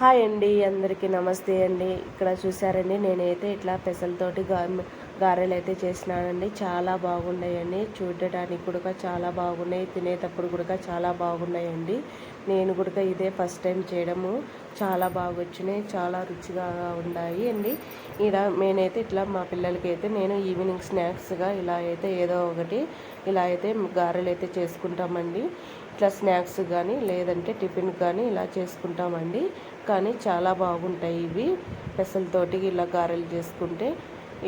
Hi అండి అందరికీ నమస్తే అండి. ఇక్కడ చూసారండి నేనైతే ఇట్లా పెసలతోటి గారెలు అయితే చేసినానండి. చాలా బాగున్నాయండి. చూడటానికి కూడా చాలా బాగున్నాయి. తినేటప్పుడు కూడా చాలా బాగున్నాయండి. నేను కూడా ఇదే ఫస్ట్ టైం చేయడము. చాలా బాగా వచ్చినాయి చాలా రుచిగా ఉన్నాయి అండి. ఇలా నేనైతే ఇట్లా మా పిల్లలకి అయితే నేను ఈవినింగ్ స్నాక్స్గా ఇలా అయితే ఏదో ఒకటి ఇలా అయితే గారెలు అయితే చేసుకుంటామండి. ఇట్లా స్నాక్స్ కానీ లేదంటే టిఫిన్ కానీ ఇలా చేసుకుంటామండి. కానీ చాలా బాగుంటాయి ఇవి. పెసలతోటి ఇలా గారెలు చేసుకుంటే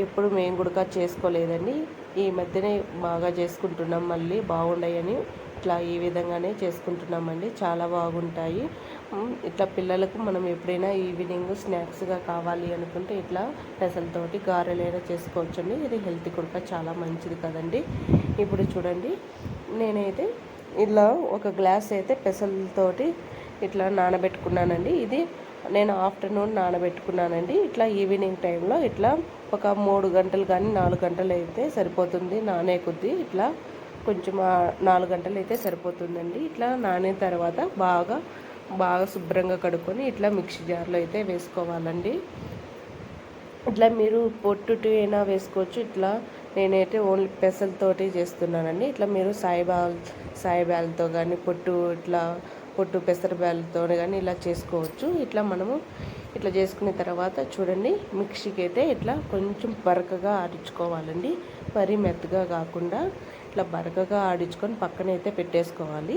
ఎప్పుడు మేము కూడా చేసుకోలేదండి. ఈ మధ్యనే బాగా చేసుకుంటున్నాం మళ్ళీ బాగుండయని ఇట్లా ఈ విధంగానే చేసుకుంటున్నామండి. చాలా బాగుంటాయి. ఇట్లా పిల్లలకు మనం ఎప్పుడైనా ఈవినింగ్ స్నాక్స్గా కావాలి అనుకుంటే ఇట్లా పెసలతోటి గారెలైనా చేసుకోవచ్చండి. ఇది హెల్త్ కూడా చాలా మంచిది కదండి. ఇప్పుడు చూడండి నేనైతే ఇలా ఒక గ్లాస్ అయితే పెసలతోటి ఇట్లా నానబెట్టుకున్నానండి. ఇది నేను ఆఫ్టర్నూన్ నానబెట్టుకున్నానండి. ఇట్లా ఈవినింగ్ టైంలో ఇట్లా ఒక మూడు గంటలు కానీ నాలుగు గంటలు అయితే సరిపోతుంది. నానే కొద్దీ ఇట్లా కొంచెం నాలుగు గంటలు అయితే సరిపోతుందండి. ఇట్లా నానిన తర్వాత బాగా బాగా శుభ్రంగా కడుక్కొని ఇట్లా మిక్సీ జార్లో అయితే వేసుకోవాలండి. ఇట్లా మీరు పొట్టు అయినా వేసుకోవచ్చు. ఇట్లా నేనైతే ఓన్లీ పెసలతోటి చేస్తున్నానండి. ఇట్లా మీరు సాయిబాల్ సాయిబాల్తో కానీ పొట్టు ఇట్లా పొట్టు పెసరబ్యాలతో కానీ ఇలా చేసుకోవచ్చు. ఇట్లా మనము ఇట్లా చేసుకున్న తర్వాత చూడండి మిక్సీకి అయితే ఇట్లా కొంచెం బరకగా ఆడించుకోవాలండి. మరీ మెత్తగా కాకుండా ఇట్లా బరకగా ఆడించుకొని పక్కన అయితే పెట్టేసుకోవాలి.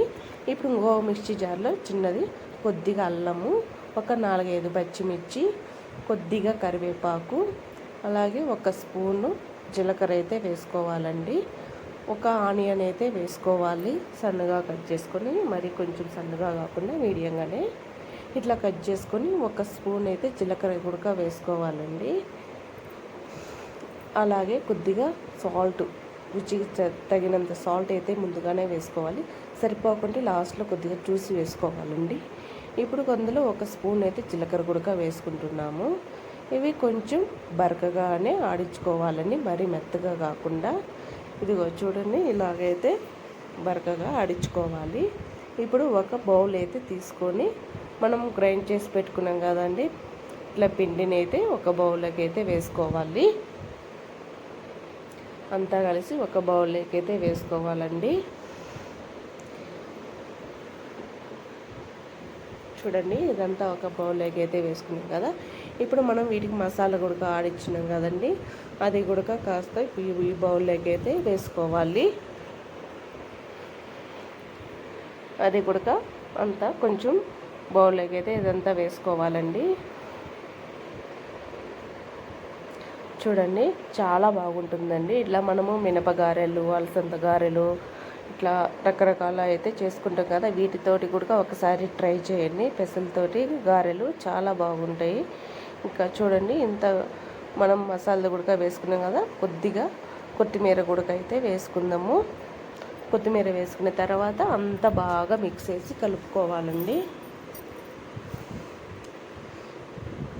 ఇప్పుడు ఇంకో మిక్సీ జార్లో చిన్నది కొద్దిగా అల్లము ఒక నాలుగైదు పచ్చిమిర్చి కొద్దిగా కరివేపాకు అలాగే ఒక స్పూను జీలకర్ర అయితే వేసుకోవాలండి. ఒక ఆనియన్ అయితే వేసుకోవాలి. సన్నగా కట్ చేసుకొని మరి కొంచెం సన్నగా కాకుండా మీడియంగానే ఇట్లా కట్ చేసుకొని ఒక స్పూన్ అయితే జీలకర్ర గుడక వేసుకోవాలండి. అలాగే కొద్దిగా సాల్ట్ రుచికి తగినంత సాల్ట్ అయితే ముందుగానే వేసుకోవాలి. సరిపోకుంటే లాస్ట్లో కొద్దిగా చూసి వేసుకోవాలండి. ఇప్పుడు అందులో ఒక స్పూన్ అయితే జీలకర్ర గుడక వేసుకుంటున్నాము. ఇవి కొంచెం బరకగానే ఆడించుకోవాలని మరీ మెత్తగా కాకుండా ఇదిగో చూడండి ఇలాగైతే బరకగా ఆడించుకోవాలి ఇప్పుడు ఒక బౌల్ అయితే తీసుకొని మనం గ్రైండ్ చేసి పెట్టుకున్నాం కదండి ఇట్లా పిండిని అయితే ఒక బౌల్లోకి అయితే వేసుకోవాలి. అంతా కలిసి ఒక బౌల్లోకి అయితే వేసుకోవాలండి. చూడండి ఇదంతా ఒక బౌల్లోకి అయితే వేసుకున్నాం కదా. ఇప్పుడు మనం వీటికి మసాలా గుడక ఆడిచ్చినాం కదండి. అది కూడా కాస్త ఈ బౌల్లోకి అయితే వేసుకోవాలి. అది కూడా అంతా కొంచెం బౌల్లోకి అయితే ఇదంతా వేసుకోవాలండి. చూడండి చాలా బాగుంటుందండి. ఇట్లా మనము మినపగారెలు అలసంద గారెలు ఇట్లా రకరకాల అయితే చేసుకుంటాం కదా. వీటితోటి కూడా ఒకసారి ట్రై చేయండి. పెసలతోటి గారెలు చాలా బాగుంటాయి. ఇంకా చూడండి ఇంత మనం మసాలా గుడక వేసుకున్నాం కదా కొద్దిగా కొత్తిమీర గుడక అయితే వేసుకుందాము. కొత్తిమీర వేసుకున్న తర్వాత అంత బాగా మిక్స్ చేసి కలుపుకోవాలండి.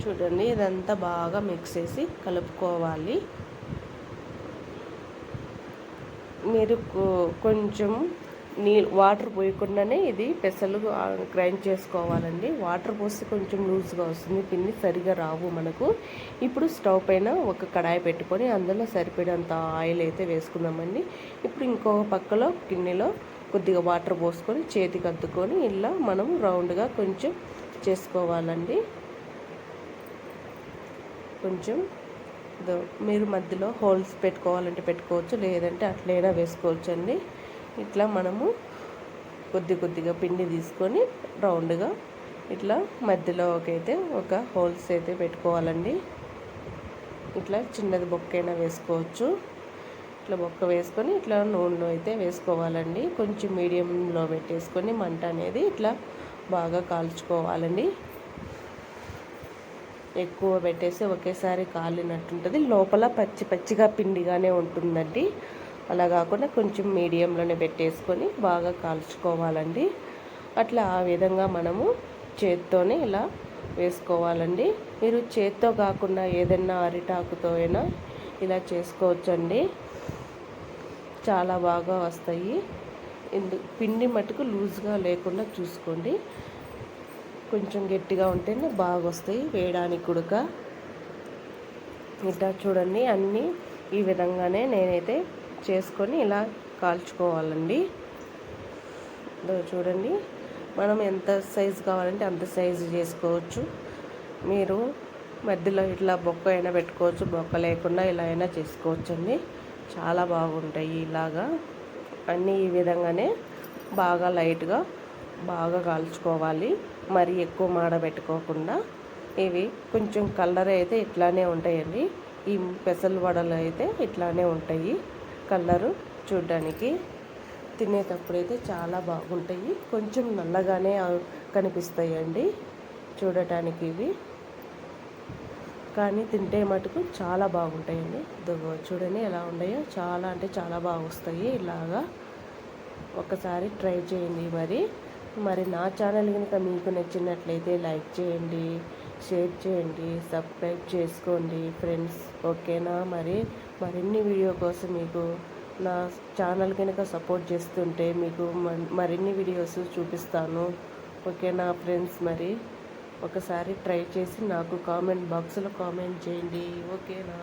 చూడండి ఇదంతా బాగా మిక్స్ చేసి కలుపుకోవాలి. మీరు కొంచెం నీ వాటర్ పోయకుండానే ఇది పెసలు గ్రైండ్ చేసుకోవాలండి. వాటర్ పోస్తే కొంచెం లూజ్గా వస్తుంది. పిండి సరిగా రావు మనకు. ఇప్పుడు స్టవ్ పైన ఒక కడాయి పెట్టుకొని అందులో సరిపడేంత ఆయిల్ అయితే వేసుకుందామండి. ఇప్పుడు ఇంకొక పక్కలో గిన్నెలో కొద్దిగా వాటర్ పోసుకొని చేతికి అద్దుకొని ఇలా మనం రౌండ్గా కొంచెం చేసుకోవాలండి. కొంచెం మీరు మధ్యలో హోల్స్ పెట్టుకోవాలంటే పెట్టుకోవచ్చు లేదంటే అట్లైనా వేసుకోవచ్చు అండి ఇట్లా మనము కొద్ది కొద్దిగా పిండి తీసుకొని రౌండ్గా ఇట్లా మధ్యలో అయితే ఒక హోల్స్ అయితే పెట్టుకోవాలండి. ఇట్లా చిన్నది బొక్కైనా వేసుకోవచ్చు. ఇట్లా బొక్క వేసుకొని ఇట్లా నూనెలో అయితే వేసుకోవాలండి. కొంచెం మీడియంలో పెట్టేసుకొని మంట అనేది ఇట్లా బాగా కాల్చుకోవాలండి. ఎక్కువ పెట్టేసి ఒకేసారి కాలినట్టుంటుంది. లోపల పచ్చి పచ్చిగా పిండిగానే ఉంటుందండి. అలా కాకుండా కొంచెం మీడియంలోనే పెట్టేసుకొని బాగా కాల్చుకోవాలండి. అట్లా ఆ విధంగా మనము చేత్తోనే ఇలా వేసుకోవాలండి. మీరు చేత్తో కాకుండా ఏదైనా అరిటాకుతో అయినా ఇలా చేసుకోవచ్చండి. చాలా బాగా వస్తాయి. ఇందు పిండి మటుకు లూజ్గా లేకుండా చూసుకోండి. కొంచెం గట్టిగా ఉంటేనే బాగా వస్తాయి వేయడానికి కుడక ఇట్లా చూడండి అన్నీ ఈ విధంగానే నేనైతే చేసుకొని ఇలా కాల్చుకోవాలండి. చూడండి మనం ఎంత సైజు కావాలంటే అంత సైజు చేసుకోవచ్చు. మీరు మధ్యలో ఇట్లా బొక్క అయినా పెట్టుకోవచ్చు బొక్క లేకుండా ఇలా అయినా చేసుకోవచ్చండి. చాలా బాగుంటాయి ఇలాగా. అన్నీ ఈ విధంగానే బాగా లైట్గా బాగా కాల్చుకోవాలి. మరి ఎక్కువ మాడబెట్టుకోకుండా ఇవి కొంచెం కలర్ అయితే ఇట్లానే ఉంటాయండి. ఈ పెసలు వడలు అయితే ఇట్లానే ఉంటాయి. కలరు చూడ్డానికి తినేటప్పుడైతే చాలా బాగుంటాయి. కొంచెం నల్లగానే కనిపిస్తాయండి చూడటానికి ఇవి. కానీ తింటే మటుకు చాలా బాగుంటాయండి. ఇదిగో చూడండి ఎలా ఉన్నాయో. చాలా అంటే చాలా బాగా వస్తాయి. ఇలాగా ఒకసారి ట్రై చేయండి మరి. మరి నా ఛానల్ కనుక మీకు నచ్చినట్లయితే లైక్ చేయండి షేర్ చేయండి సబ్స్క్రైబ్ చేసుకోండి ఫ్రెండ్స్ ఓకేనా మరి మరిన్ని వీడియో కోసం మీకు నా ఛానల్ కనుక సపోర్ట్ చేస్తుంటే మీకు మరిన్ని వీడియోస్ చూపిస్తాను ఓకేనా ఫ్రెండ్స్ మరి ఒకసారి ట్రై చేసి నాకు కామెంట్ బాక్స్లో కామెంట్ చేయండి ఓకేనా